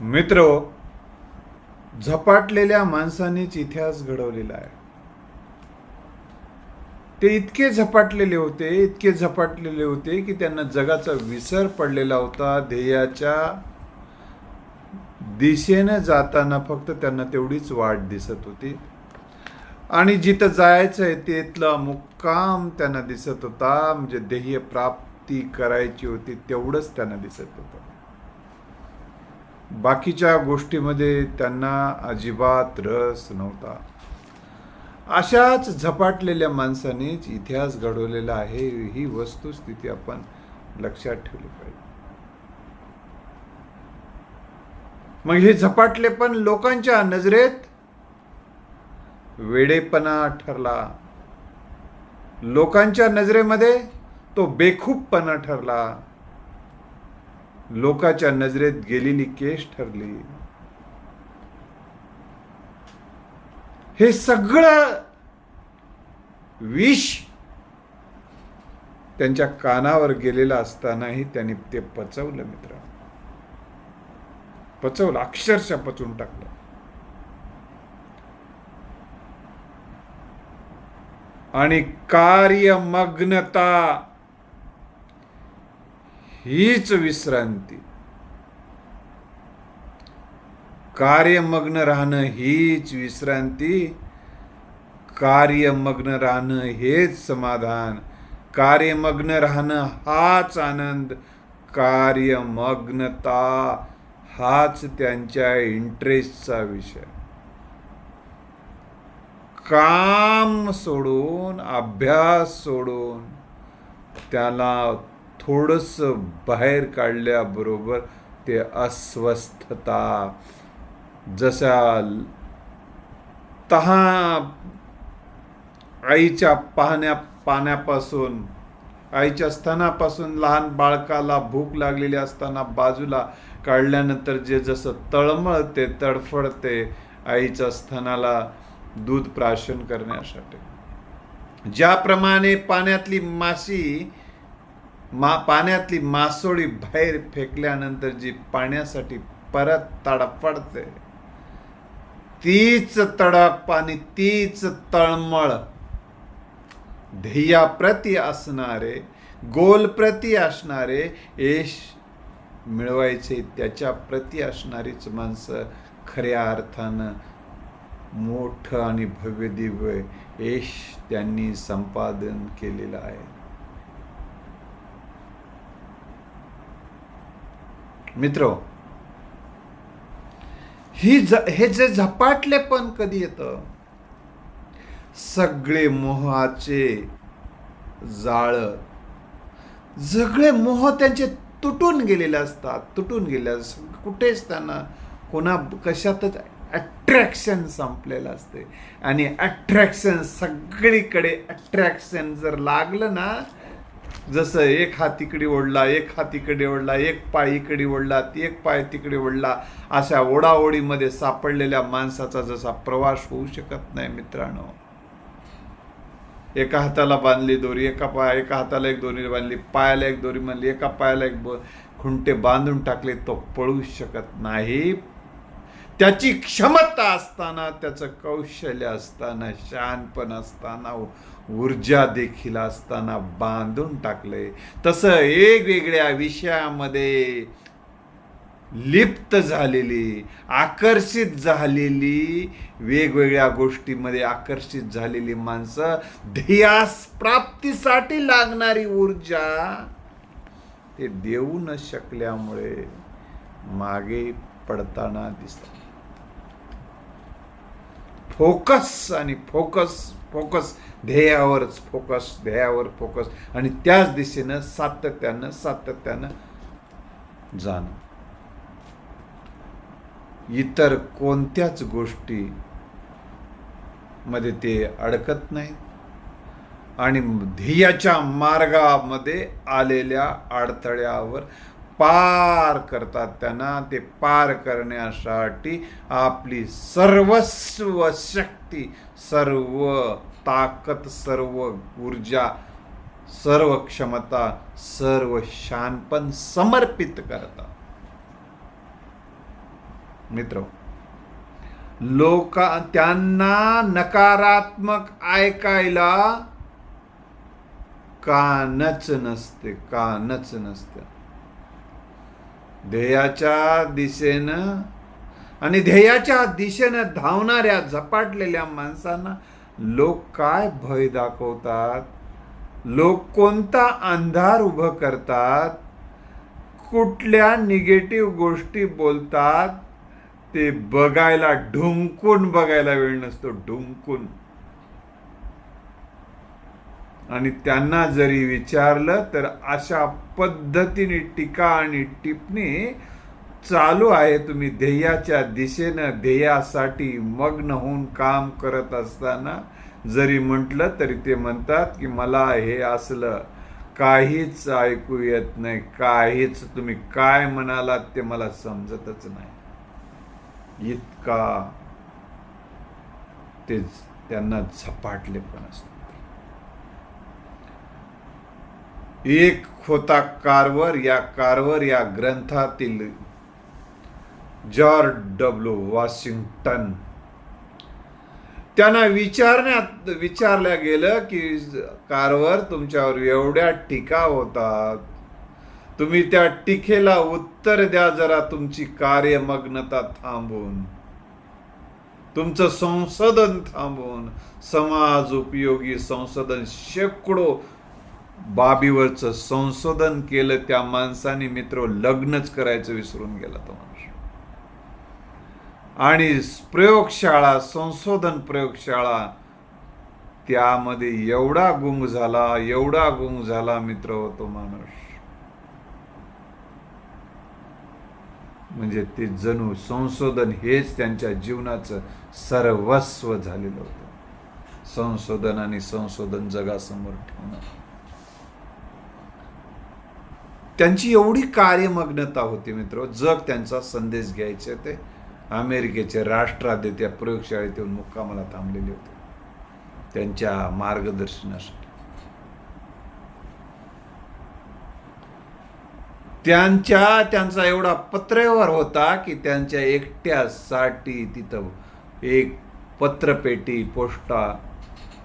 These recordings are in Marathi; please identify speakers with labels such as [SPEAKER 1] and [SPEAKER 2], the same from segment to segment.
[SPEAKER 1] मित्र झपाटलेल्या माणसानेच इतिहास घडवलेला आहे. ते इतके झपाटलेले होते इतके झपाटलेले होते की त्यांना जगाचा विसर पडलेला होता. ध्येयाच्या दिशेनं जाताना फक्त त्यांना तेवढीच वाट दिसत होती. आणि जिथं जायचं आहे तिथला मुक्काम त्यांना दिसत होता. म्हणजे ध्येय प्राप्ती करायची होती तेवढंच त्यांना दिसत होतं. बाकीच्या गोष्टीमध्ये त्यांना अजिबात रस नव्हता. अशाच झपाटलेल्या माणसानेच इतिहास घडवलेला आहे ही वस्तुस्थिती आपण लक्षात ठेवली पाहिजे. मग हे झपाटले पण लोकांच्या नजरेत? वेडेपणा ठरला. लोकांच्या नजरेमध्ये तो बेखूबपणा ठरला. लोकाच्या नजरेत गेलेली केस ठरली. हे सगळं विष त्यांच्या कानावर गेलेलं असतानाही त्यांनी ते पचवलं मित्र. पचवलं अक्षरशः पचवून टाकलं. आणि कार्यमग्नता हीच विश्रांती. कार्यमग्न राहणं हीच विश्रांती. कार्यमग्न राहणं हेच समाधान. कार्यमग्न राहणं हाच आनंद. कार्यमग्नता हाच त्यांच्या इंटरेस्टचा विषय. काम सोडून अभ्यास सोडून त्याला थोडस बाहेर काढल्याबरोबर ते अस्वस्थता जशा तहा आईच्या पाहण्या पाण्यापासून आईच्या स्तनापासून लहान बाळकाला भूक लागलेली असताना बाजूला काढल्यानंतर जे जसं तळमळते तडफडते आईच्या स्तनाला दूध प्राशन करण्यासाठी. ज्याप्रमाणे पाण्यातली माशी मा पाण्यातली मासोळी बाहेर फेकल्यानंतर जी पाण्यासाठी परत तडफडते तीच तडप आणि तीच तळमळ ध्येयाप्रती असणारे गोलप्रती असणारे यश मिळवायचे त्याच्या प्रती असणारीच माणसं खऱ्या अर्थानं मोठं आणि भव्य दिव्य यश त्यांनी संपादन केलेलं आहे. मित्र ही ज हे जे झपाटले पण कधी येतं? सगळे मोहाचे जाळ सगळे मोह त्यांचे तुटून गेलेले असतात तुटून गेले असतात कुठेच त्यांना कोणा कशातच अट्रॅक्शन संपलेलं असते. आणि अट्रॅक्शन सगळीकडे अट्रॅक्शन जर लागलं ना जसं एक हात तिकडे ओढला एक हात तिकडे ओढला एक पाय इकडे ओढला एक पाय तिकडे ओढला अशा ओढाओढीमध्ये सापडलेल्या माणसाचा जसा प्रवास होऊ शकत नाही मित्रांनो. एका हाताला बांधली दोरी एका पाय एका हाताला एक दोरी बांधली पायाला एक दोरी बांधली एका पायाला एक खुंटे बांधून टाकले तो पळू शकत नाही. त्याची क्षमता असताना त्याचं कौशल्य असताना शहाणपण असताना ऊर्जा देखील असताना बांधून टाकलंय. तसं वेगवेगळ्या विषयामध्ये लिप्त झालेली आकर्षित झालेली वेगवेगळ्या गोष्टीमध्ये आकर्षित झालेली माणसं ध्येयास प्राप्तीसाठी लागणारी ऊर्जा ते देऊ न शकल्यामुळे मागे पडताना दिसतात. फोकस आणि फोकस फोकस ध्येयावरच फोकस ध्येयावर फोकस. आणि त्याच दिशेनं सातत्यानं सातत्यानं जाणं. इतर कोणत्याच गोष्टी मध्ये ते अडकत नाहीत. आणि ध्येयाच्या मार्गामध्ये आलेल्या अडथळ्यावर पार करतात त्यांना. ते पार करण्यासाठी आपली सर्वस्व शक्ती सर्व ताकद सर्व ऊर्जा सर्व क्षमता सर्व शानपण समर्पित करतात. मित्र लोक त्यांना नकारात्मक ऐकायला कानच नसते कानच नसते. ध्येयाच्या दिशेनं आणि ध्येयाच्या दिशेनं धावणाऱ्या झपाटलेल्या माणसांना लोक काय भय दाखवतात? लोक कोणता अंधार उभं करतात? कुठल्या निगेटिव्ह गोष्टी बोलतात? ते बघायला ढुंकून बघायला वेळ नसतो ढुंकून. आणि त्यांना जरी विचारलं तर अशा पद्धतीने टीका आणि टिप्पणी चालू आहे. तुम्ही ध्येयाच्या दिशेनं ध्येयासाठी मग्न होऊन काम करत असताना जरी म्हटलं तरी ते म्हणतात की मला हे असलं काहीच ऐकू येत नाही. काहीच तुम्ही काय म्हणालात ते मला समजतच नाही. इतका ते त्यांना झपाटले पण असतं. एक होता कारवर या कारवर या ग्रंथातील जॉर्ज डब्ल्यू वॉशिंग्टन. त्यांना विचारण्यात विचारलं गेलं की कारवर तुमच्यावर एवढ्या टीका होतात. तुम्ही त्या टीकेला उत्तर द्या जरा तुमची कार्यमग्नता थांबून तुमचं संशोधन थांबून समाज उपयोगी संशोधन शेकडो बाबीवरचं संशोधन केलं त्या माणसाने मित्र लग्नच करायचं विसरून गेला तो माणूस. आणि प्रयोगशाळा संशोधन प्रयोगशाळा त्यामध्ये एवढा गुंग झाला एवढा गुंग झाला मित्र होतो माणूस. म्हणजे ते जणू संशोधन हेच त्यांच्या जीवनाचं सर्वस्व झालेलं होतं. संशोधन आणि संशोधन जगासमोर ठेवणं. त्यांची एवढी कार्यमग्नता होती मित्र जग त्यांचा संदेश घ्यायचे ते. अमेरिकेचे राष्ट्राध्यक्ष त्या प्रयोगशाळेत येऊन मुक्कामाला थांबलेले होते. त्यांच्या मार्गदर्शनासाठी. त्यांच्या त्यांचा एवढा पत्रव्यवहार होता की त्यांच्या एकट्यासाठी तिथं एक पत्रपेटी पोस्टा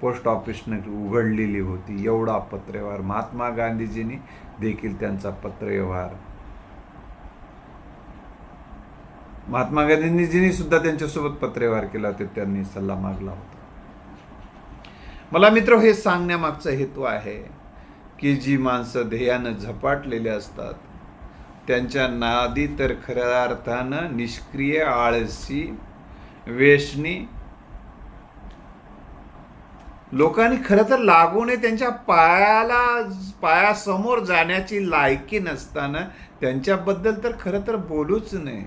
[SPEAKER 1] पोस्ट ऑफिसने उघडलेली होती. एवढा पत्रव्यवहार महात्मा गांधीजींनी देखील त्यांचा पत्रव्यवहार. महात्मा गांधीजींनी सुद्धा त्यांच्यासोबत पत्रव्यवहार केला ते त्यांनी सल्ला मागला होता. मला मित्र हे सांगण्यामागचा हेतू आहे की जी माणसं ध्येयानं झपाटलेले असतात त्यांच्या नादी तर खऱ्या अर्थानं निष्क्रिय आळसी वेशनी लोकांनी खरं तर लागूने त्यांच्या पायाला पायासमोर जाण्याची लायकी नसताना त्यांच्याबद्दल तर खरं तर बोलूच नये.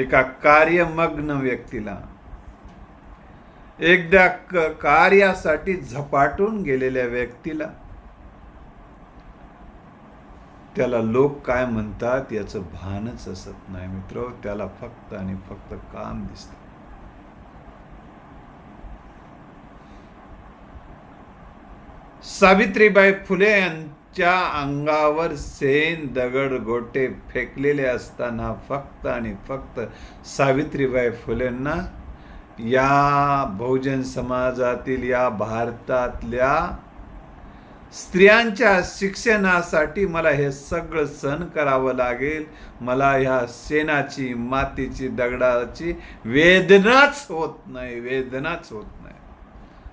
[SPEAKER 1] एका कार्यमग्न व्यक्तीला एकदा कार्यासाठी झपाटून गेलेल्या व्यक्तीला त्याला लोक काय म्हणतात याचं भानच असत नाही मित्र. त्याला फक्त आणि फक्त काम दिसत. सावित्रीबाई फुले यांच्या अंगावर सेन दगड गोटे फेकलेले असताना फक्त आणि फक्त सावित्रीबाई फुलेंना या बहुजन समाजातील या भारतातल्या स्त्रियांच्या शिक्षणासाठी मला हे सगळं सहन करावं लागेल. मला ह्या शेणाची मातीची दगडाची वेदनाच होत नाही वेदनाच होत नाही.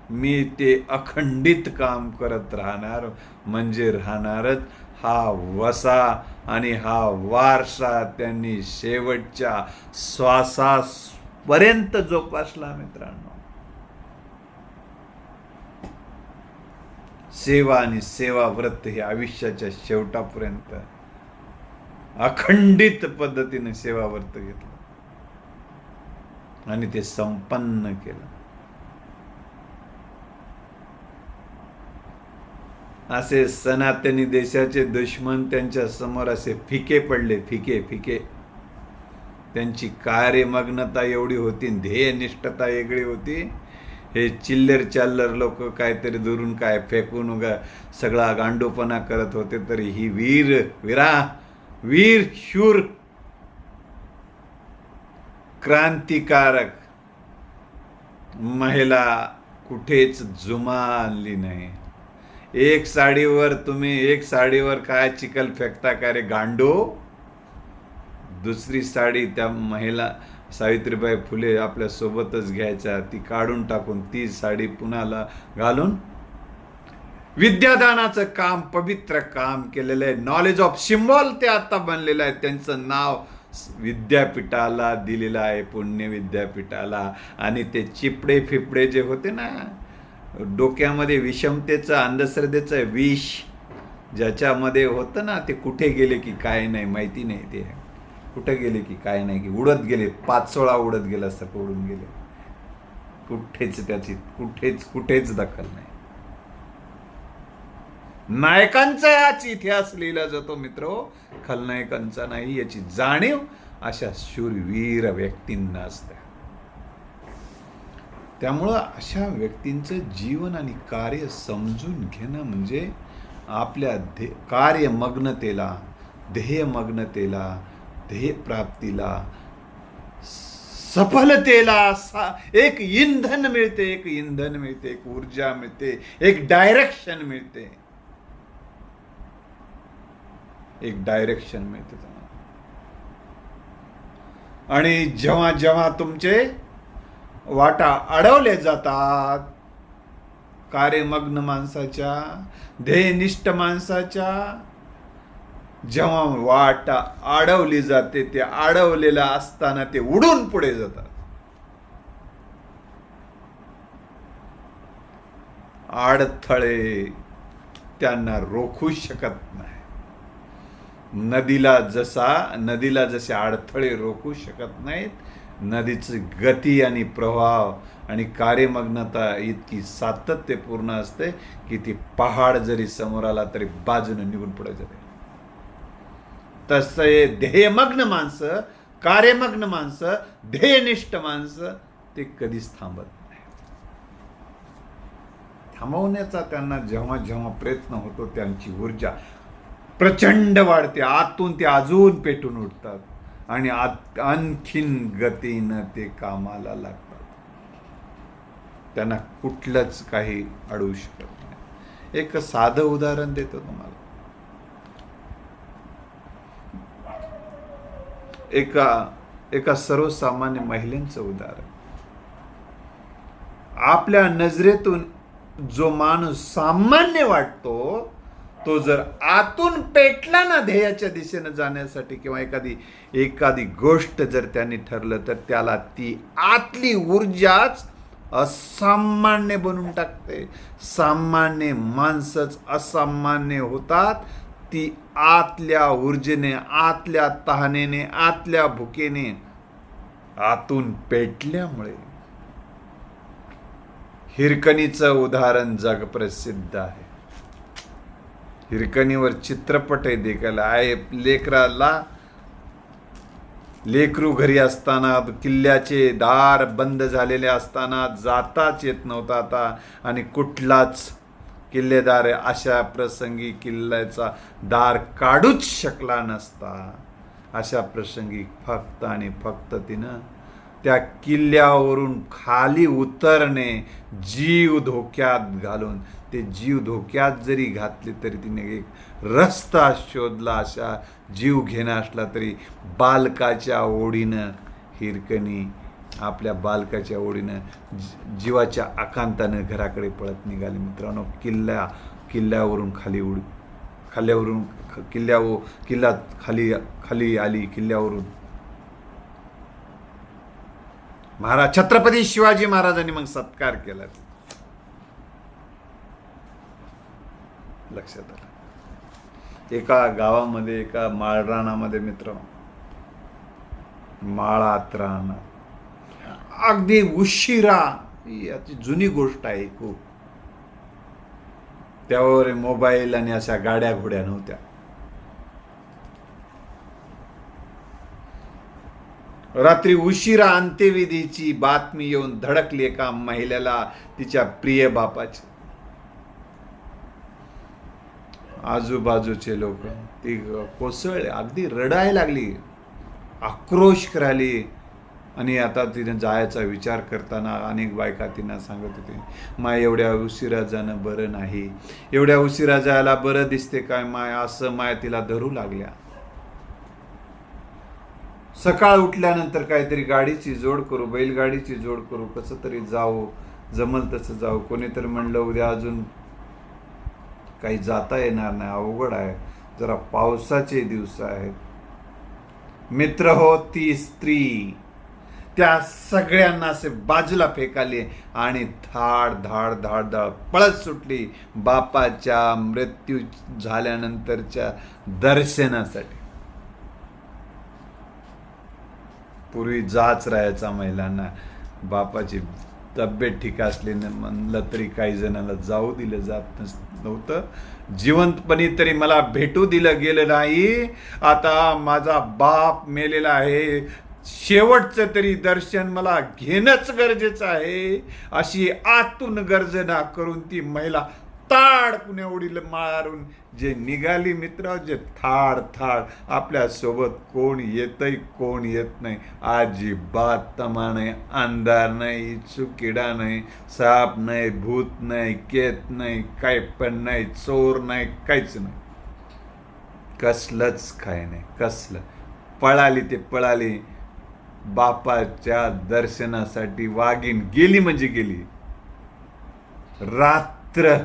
[SPEAKER 1] मी ते अखंडित काम करत राहणार म्हणजे राहणारच. हा वसा आणि हा वारसा त्यांनी शेवटच्या श्वासापर्यंत जोपासला मित्रांनो. सेवा आणि सेवा व्रत हे आयुष्याच्या शेवटापर्यंत अखंडित पद्धतीने सेवा व्रत घेतलं. आणि ते संपन्न केलं. असे सनातनी देशाचे दुश्मन त्यांच्यासमोर असे फिके पडले फिके फिके. त्यांची कार्यमग्नता एवढी होती ध्येयनिष्ठता वेगळी होती. हे चिल्लर चाल्लर लोक काहीतरी दुरून काय फेकून उगा सगळा गांडूपणा करत होते तरी ही वीर विरा वीर शूर क्रांतिकारक महिला कुठेच जुमा आणली नाही. एक साडीवर तुम्ही एक साडीवर काय चिखल फेकता का रे गांडो? दुसरी साडी त्या महिला सावित्रीबाई फुले आपल्या सोबतच घ्यायच्या. ती काढून टाकून ती साडी पुण्याला घालून विद्यादानाचं काम पवित्र काम केलेलं आहे. नॉलेज ऑफ सिम्बॉल ते आता बनलेलं आहे. त्यांचं नाव विद्यापीठाला दिलेलं आहे पुण्य विद्यापीठाला. आणि ते चिपडे फिपडे जे होते ना डोक्यामध्ये विषमतेचं अंधश्रद्धेचं विष ज्याच्यामध्ये होतं ना ते कुठे गेले की काय नाही माहिती नाही ते. कुठे गेले की काय नाही की उडत गेले पाच सोळा उडत गेला असतं उडून गेले. कुठेच त्याची कुठेच कुठेच दखल नाही. नायकांचा याच इतिहास लिहिला जातो मित्र. खलनायकांचा नाही याची जाणीव अशा शूरवीर व्यक्तींना असते. त्यामुळं अशा व्यक्तींचं जीवन आणि कार्य समजून घेणं म्हणजे आपल्या ध्ये कार्यमग्नतेला ध्येयमग्नतेला ध्येयप्राप्तीला सफलतेला सा एक इंधन मिळते एक इंधन मिळते एक ऊर्जा मिळते एक डायरेक्शन मिळते. एक डायरेक्शन मिळते आणि जेव्हा जेव्हा तुमचे वाटा अडवले जातात कार्यमग्न माणसाच्या ध्येयनिष्ठ माणसाच्या जेव्हा वाटा अडवली जाते ते अडवलेलं असताना ते उडून पुढे जातात. अडथळे त्यांना रोखू शकत नाही. नदीला जसा नदीला जसे अडथळे रोखू शकत नाहीत नदीची गती आणि प्रवाह आणि कार्यमग्नता इतकी सातत्यपूर्ण असते की ती पहाड जरी समोर आला तरी बाजूने निघून पुढे जाते. तसं ध्येयमग्न माणसं कार्यमग्न माणसं ध्येयनिष्ठ माणसं ते कधीच थांबत नाही. थांबवण्याचा त्यांना जेव्हा जेव्हा प्रयत्न होतो त्यांची ऊर्जा प्रचंड वाढते. आतून ते अजून पेटून उठतात आणि आत आणखीन गतीनं ते कामाला लागतात. त्यांना कुठलंच काही अडवू शकत नाही. एक साधं उदाहरण देतो तुम्हाला. एका एका सर्वसामान्य महिलेचं उदाहरण. आपल्या नजरेतून जो माणूस सामान्य वाटतो तो जर आतून पेटला ना ध्येयाच्या दिशेनं जाण्यासाठी किंवा एखादी एखादी गोष्ट जर त्यांनी ठरलं तर त्याला ती आतली ऊर्जाच असामान्य बनून टाकते. सामान्य माणसंच असामान्य होतात. ती आतल्या ऊर्जेने आतल्या तहानेने आतल्या भुकेने आतून पेटल्यामुळे हिरकणीचं उदाहरण जगप्रसिद्ध आहे. हिरकणीवर चित्रपट आहे देखायला आहे लेकराला लेकरू घरी असताना किल्ल्याचे दार बंद झालेले असताना जाताच येत नव्हता आता आणि कुठलाच किल्लेदार अशा प्रसंगी किल्ल्याचा दार काढूच शकला नसता. अशा प्रसंगी फक्त आणि फक्त तिनं त्या किल्ल्यावरून खाली उतरणे जीव धोक्यात घालून ते जीव धोक्यात जरी घातले तरी तिने एक रस्ता शोधला अशा जीव घेणं असला तरी बालकाच्या ओढीनं हिरकणी आपल्या बालकाच्या ओढीनं जीवाच्या आकांतानं घराकडे पळत निघाली. मित्रांनो किल्ल्या किल्ल्यावरून खाली उड खाल्ल्यावरून ख- किल्ल्यावर किल्ला खाली खाली आली किल्ल्यावरून. महाराज छत्रपती शिवाजी महाराजांनी मग सत्कार केला. लक्षात आलं. एका गावामध्ये एका माळरानामध्ये मित्र माळात राहणार अगदी उशिरा. याची जुनी गोष्ट आहे खूप. त्यावर मोबाईल आणि अशा गाड्या घोड्या नव्हत्या. रात्री उशिरा अंत्यविधीची बातमी येऊन धडकली एका महिलेला तिच्या प्रिय बापाची. आजूबाजूचे लोक ती कोसळ अगदी रडायला लागली. आक्रोश करायली. आणि आता तिने जायचा विचार करताना अनेक बायका तिनं सांगत होते माय एवढ्या उशिरा जाणं बरं नाही. एवढ्या उशिरा जायला बरं दिसते काय माय? असं माय तिला धरू लागल्या. सकाळ उठल्यानंतर काहीतरी गाडीची जोड करू बैलगाडीची जोड करू कसं तरी जाऊ जमल तसं जाऊ कोणीतरी म्हणलं उद्या अजून काही जाता येणार नाही अवघड आहे. जरा पावसाचे दिवस आहेत. मित्र हो ती स्त्री. त्या सगळ्यांना असे बाजूला फेकाले आणि धाड धाड धाड धाड पळत सुटली बापाच्या मृत्यू झाल्यानंतरच्या दर्शनासाठी. पूर्वी जाच राहायचा महिलांना. बापाची तब्येत ठीक असली म्हणलं तरी काही जणांना जाऊ दिलं जात नस नव्हतं. जिवंतपणी तरी मला भेटू दिलं गेलं नाही. आता माझा बाप मेलेला आहे. शेवटचं तरी दर्शन मला घेणंच गरजेचं आहे. अशी आतून गर्जना करून ती महिला ताड कुण्यावडील मारून जे निघाली मित्र जे थाड थाड आपल्यासोबत कोण येतंय कोण येत नाही अजिबात तमा नाही अंधार नाही चुकीडा नाही साप नाही भूत नाही केत नाही काय पण नाही चोर नाही काहीच नाही. कसलंच काय नाही कसलं. पळाली ते पळाली बापाच्या दर्शनासाठी वागीन गेली म्हणजे गेली. रात्र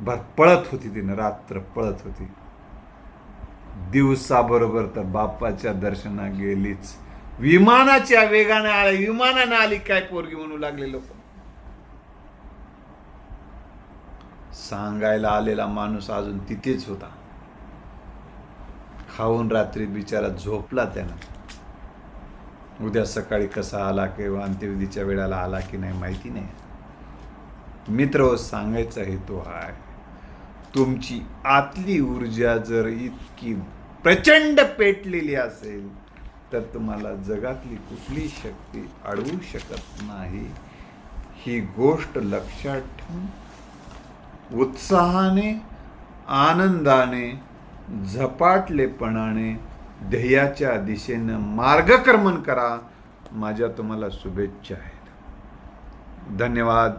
[SPEAKER 1] भर पळत होती तिनं रात्र पळत होती. दिवसाबरोबर तर बापाच्या दर्शना गेलीच. विमानाच्या वेगाने आली विमानाने आली काय पोरगी म्हणू लागले लोक. सांगायला आलेला माणूस अजून तिथेच होता. खाऊन रात्री बिचारा झोपला त्यानं. उद्या सकाळी कसा आला किंवा अंत्यविधीच्या वेळेला आला की नाही माहिती नाही. मित्र सांगायचा हेतू आहे. तुमची आतली ऊर्जा जर इतकी प्रचंड पेटलेली असेल तर तुम्हाला जगातली कुठली शक्ती अडवू शकत नाही. ही गोष्ट लक्षात ठेवून उत्साहाने आनंदाने झपाटलेपणाने ध्येयाच्या दिशेनं मार्गक्रमण करा. माझ्या तुम्हाला शुभेच्छा आहेत. धन्यवाद.